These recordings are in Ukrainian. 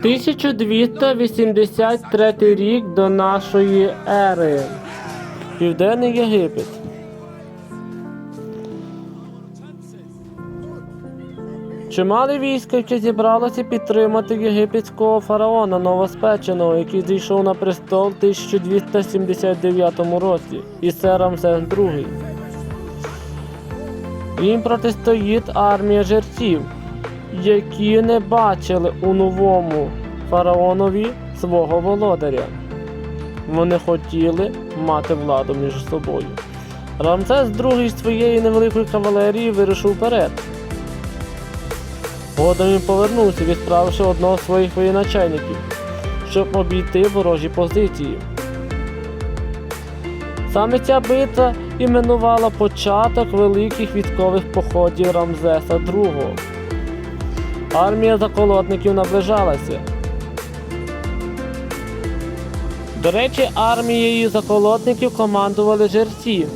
1283 рік до нашої ери. Південний Єгипет. Чимале військо, яке зібралося підтримати єгипетського фараона новоспеченого, який зійшов на престол в 1279 році, і це Рамсес II. Їм протистоїть армія жерців, які не бачили у новому фараонові свого володаря. Вони хотіли мати владу між собою. Рамсес II з своєю невеликою кавалерією вирушив вперед. Згодом він повернувся, відправивши одного з своїх воєначальників, щоб обійти ворожі позиції. Саме ця битва іменувала початок великих військових походів Рамзеса II. Армія заколотників наближалася. До речі, армією заколотників командували жерці.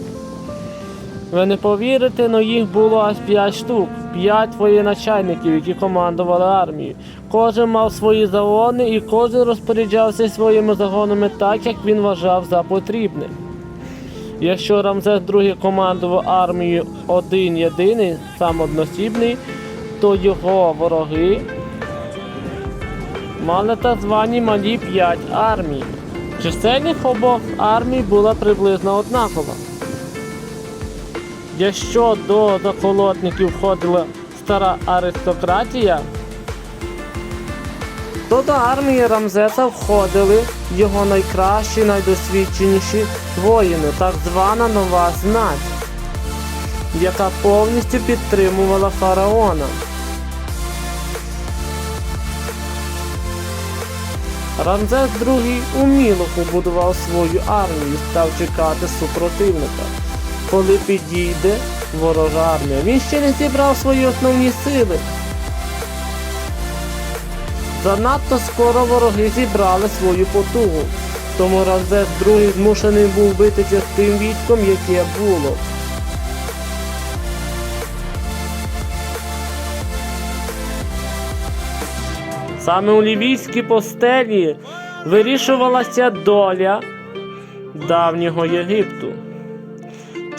Ви не повірите, але їх було аж 5 штук, 5 воєначальників, які командували армією. Кожен мав свої загони і кожен розпоряджався своїми загонами так, як він вважав за потрібне. Якщо Рамзес II командував армією один єдиний, сам односібний, то його вороги мали так звані малі п'ять армій. Чисельність обох армій була приблизно однакова. Якщо до заколотників входила стара аристократія, то до армії Рамзеса входили його найкращі, найдосвідченіші воїни, так звана нова знать, яка повністю підтримувала фараона. Рамзес II уміло побудував свою армію і став чекати супротивника. Коли підійде ворожа армія, він ще не зібрав свої основні сили. Занадто скоро вороги зібрали свою потугу, тому Рамзес II змушений був битися з тим військом, яке було. Саме у лівійській постелі вирішувалася доля давнього Єгипту.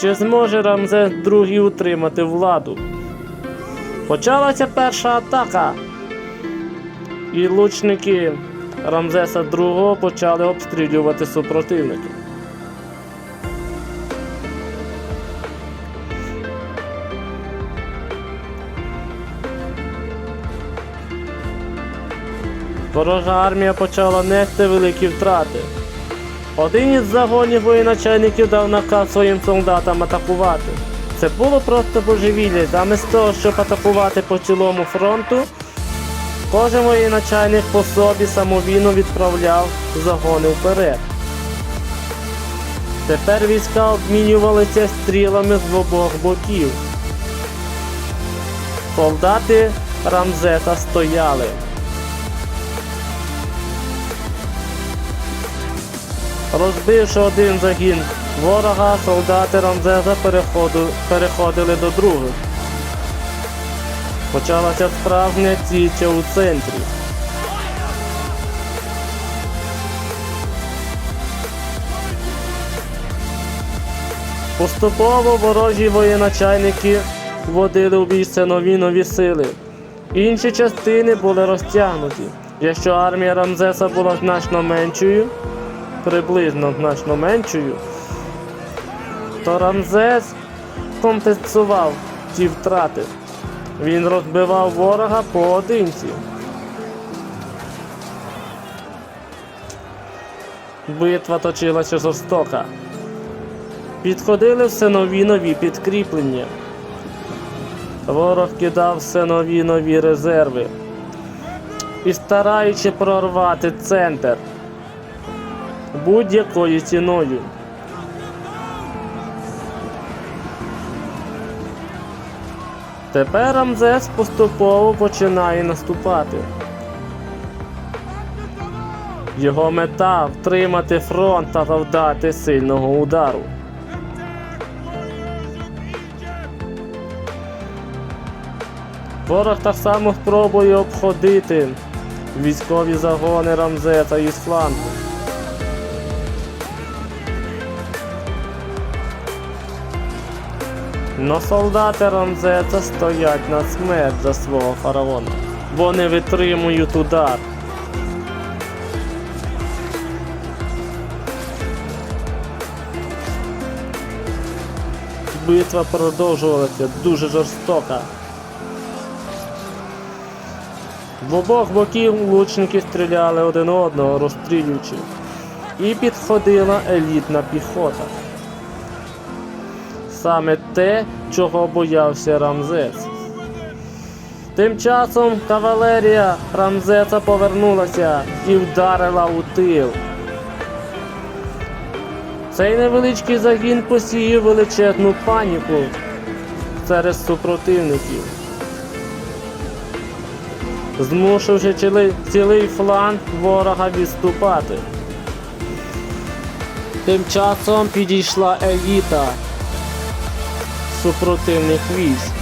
Чи зможе Рамзес II утримати владу? Почалася перша атака, і лучники Рамзеса II почали обстрілювати супротивників. Ворожа армія почала нести великі втрати. Один із загонів воєначальників дав наказ своїм солдатам атакувати. Це було просто божевілля. Замість того, щоб атакувати по цілому фронту, кожен воєначальник по собі самовільно відправляв загони вперед. Тепер війська обмінювалися стрілами з обох боків. Солдати Рамзеса стояли. Розбивши один загін ворога, солдати Рамзеса переходили до других. Почалася справжня тіча у центрі. Поступово ворожі воєначальники вводили у бій нові нові сили. Інші частини були розтягнуті. Якщо армія Рамзеса була значно меншою, приблизно значно меншою, то Рамзес компенсував ті втрати. Він розбивав ворога поодинці. Битва точилася жорстока. Підходили все нові нові підкріплення. Ворог кидав все нові нові резерви. І стараючи прорвати центр будь-якою ціною. Тепер Рамзес поступово починає наступати. Його мета втримати фронт та завдати сильного удару. Ворог так само спробує обходити військові загони Рамзеса із флангу. Но солдати Рамзеса стоять на смерть за свого фараона. Вони витримують удар. Битва продовжувалася дуже жорстока. В обох боків лучники стріляли один одного, розстрілюючи. І підходила елітна піхота. Саме те, чого боявся Рамзес. Тим часом кавалерія Рамзеса повернулася і вдарила у тил. Цей невеличкий загін посіяв величезну паніку серед супротивників, змусивши цілий, цілий фланг ворога відступати. Тим часом підійшла еліта супротивних військ.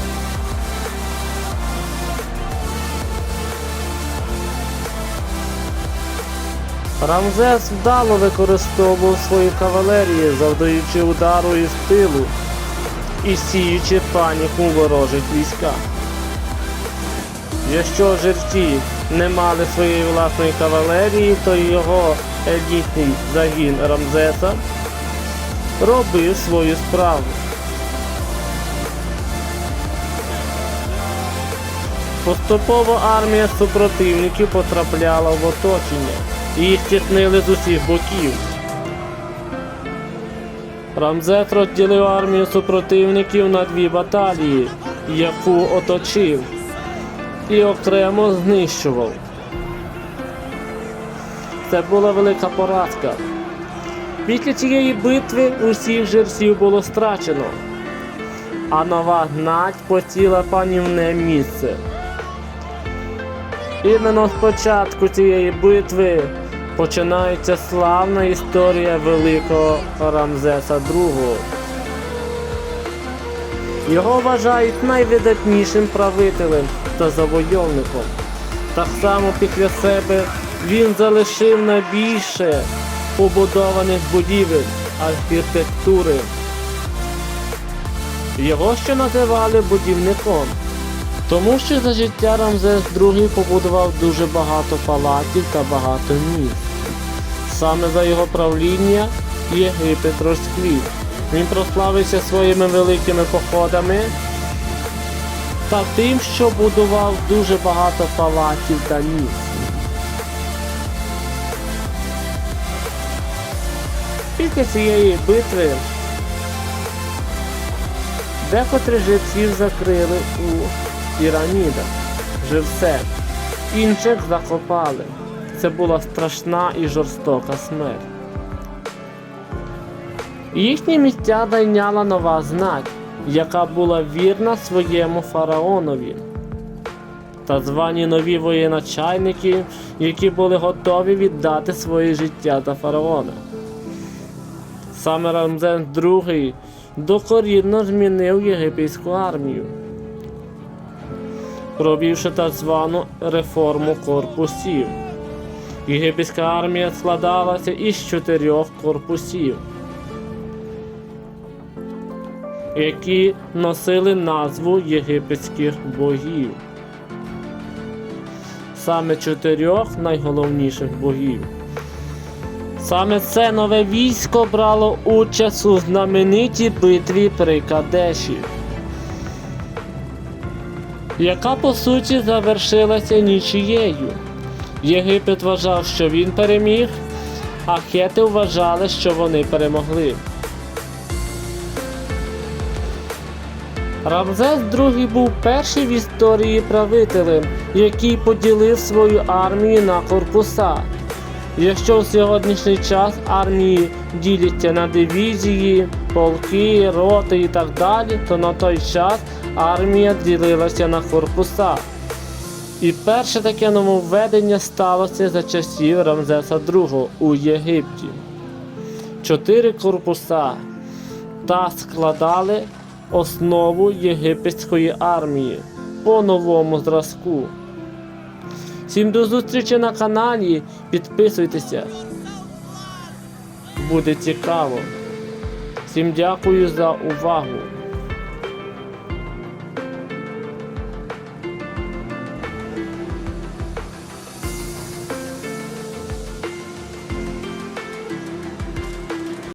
Рамзес вдало використовував свою кавалерію, завдаючи удару із тилу і сіючи паніку ворожих військах. Якщо жерті не мали своєї власної кавалерії, то його елітний загін Рамзеса робив свою справу. Поступово армія супротивників потрапляла в оточення. Їх тіснили з усіх боків. Рамзес розділив армію супротивників на дві баталії, яку оточив і окремо знищував. Це була велика поразка. Після цієї битви усіх жерсів було страчено, а нова гнать посіла панівне місце. Іменно з початку цієї битви починається славна історія великого Рамзеса II. Його вважають найвидатнішим правителем та завойовником. Так само після себе він залишив найбільше побудованих будівель архітектури. Його ще називали будівником. Тому що за життя Рамзес II побудував дуже багато палатів та багато міст. Саме за його правління Єгипет розквіт. Він прославився своїми великими походами та тим, що будував дуже багато палатів та міст. Після цієї битви декотрі жильців закрили у пірамідах, живцем, інших закопали. Це була страшна і жорстока смерть. Їхні місця зайняла нова знать, яка була вірна своєму фараонові. Та звані нові воєначальники, які були готові віддати своє життя за фараона. Саме Рамзес II докорінно змінив єгипетську армію провівши так звану реформу корпусів. Єгипетська армія складалася із чотирьох корпусів, які носили назву єгипетських богів. Саме чотирьох найголовніших богів. Саме це нове військо брало участь у знаменитій битві при Кадеші яка по суті завершилася нічією. Єгипет вважав, що він переміг, а хети вважали, що вони перемогли. Рамзес II був перший в історії правителем, який поділив свою армію на корпуса. Якщо в сьогоднішній час армії діляться на дивізії, полки, роти і так далі, то на той час армія ділилася на корпуса. І перше таке нововведення сталося за часів Рамзеса II у Єгипті. Чотири корпуса та складали основу єгипетської армії по новому зразку. Всім до зустрічі на каналі. Підписуйтеся. Буде цікаво. Всім дякую за увагу.